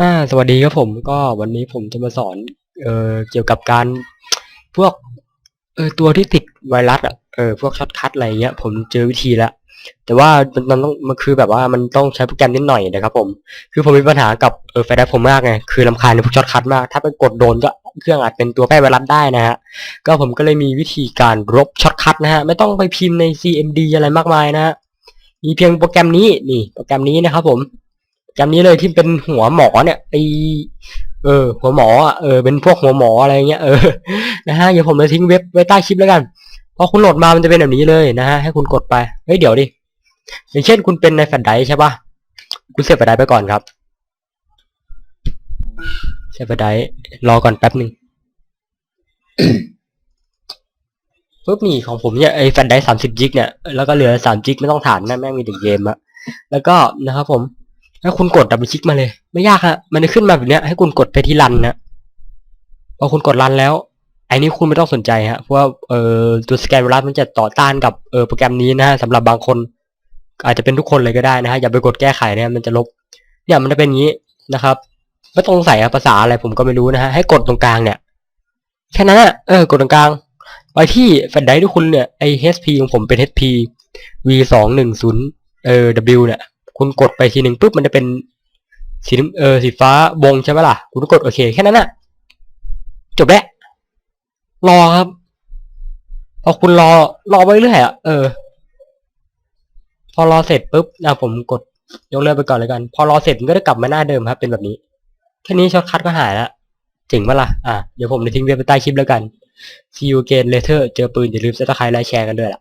อ่าสวัสดีครับผมก็วันนี้ผมจะมาสอนเอ่อเกี่ยวกับการพวกเออตัวที่ติดไวรัสอะเออพวกช็อตคัทอะไรเงี้ย ผมเจอวิธีล้วแต่ว่ามันต้องมันคือแบบว่ามันต้องใช้โปรแกรมนิดหน่อยนะครับ ผม คือผมมีปัญหากับเออไฟแดผมมากไงคือลำคาญในพวกช็อตคัทมากถ้าไปกดโดนก็เครื่องอาจเป็นตัวแป้ไวรัสได้นะฮะก็ผมก็เลยมีวิธีการรบช็อตคัทนะฮะไม่ต้องไปพิมพ์ใน CMD อะไรมากมายนะฮะมีเพียงโปรแกรมนี้นี่โปรแกรมนี้นะครับผม จำนี้เลยที่เป็นหัวหมอเนี่ยไอเออ หัวหมออะเออเป็นพวกหัวหมออะไรเงี้ยเออนะฮะเดี๋ยวผมจะทิ้งเว็บไว้ใต้คลิปแล้วกันพอคุณโหลดมามันจะเป็นแบบนี้เลยนะฮะให้คุณกดไปเฮ้ยเดี๋ยวดิอย่างเช่นคุณเป็นในแฟลชไดร์ใช่ปะคุณเสียบแฟลชไดร์ไปก่อนครับเสียบแฟลชไดร์รอก่อนแป๊บหนึ่งปุ๊บนี่ของผมเนี่ยไอแฟลชไดร์สามสิบจิกเนี่ยแล้วก็เหลือสามจิกไม่ต้องฐานนะแม่งมีแต่เกมอะแล้วก็นะครับผม ถ้าคุณกดดับเบิลคลิกมาเลย ไม่ยากฮะมันจะขึ้นมาแบบเนี้ยให้คุณกดไปที่รันนะพอคุณกดรันแล้วไอ้นี้คุณไม่ต้องสนใจฮะเพราะว่าเอ่อตัวสแกนไวรัสมันจะต่อต้านกับเอ่อโปรแกรมนี้นะฮะสำหรับบางคน อาจจะเป็นทุกคนเลยก็ได้นะฮะอย่าไปกดแก้ไขเนี่ยมันจะลบ เนี่ยมันจะเป็นงนี้นะครับไม่ต้องใส่ภาษาอะไรผมก็ไม่รู้นะฮะให้กดตรงกลางเนี่ยแค่นั้นอะเออกดตรงกลางไปที่แฟลชไดร์ที่คุณเนี่ยไอ HP ของผมเป็น HP V สองหนึ่งศูนย์เอ่อ W เนี่ย คุณกดไปทีหนึ่งปุ๊บมันจะเป็นสีเออสีฟ้าวงใช่ไหมล่ะ คุณกดโอเคแค่นั้นน่ะ จบแล้วรอครับ พอคุณรอรอไปเรื่อยอะเออ พอรอเสร็จปุ๊บนะผมกดยกเลิกไปก่อนเลยกัน พอรอเสร็จมันก็จะกลับมาหน้าเดิมครับ เป็นแบบนี้แค่นี้ช็อตคัทก็หายแล้วเจ๋งปะล่ะอะเดี๋ยวผมจะทิ้งเว็บไว้ใต้คลิปแล้วกัน see you again later เจอปืนอย่าลืมซับสไครต์ไลค์แชร์กันด้วยล่ะ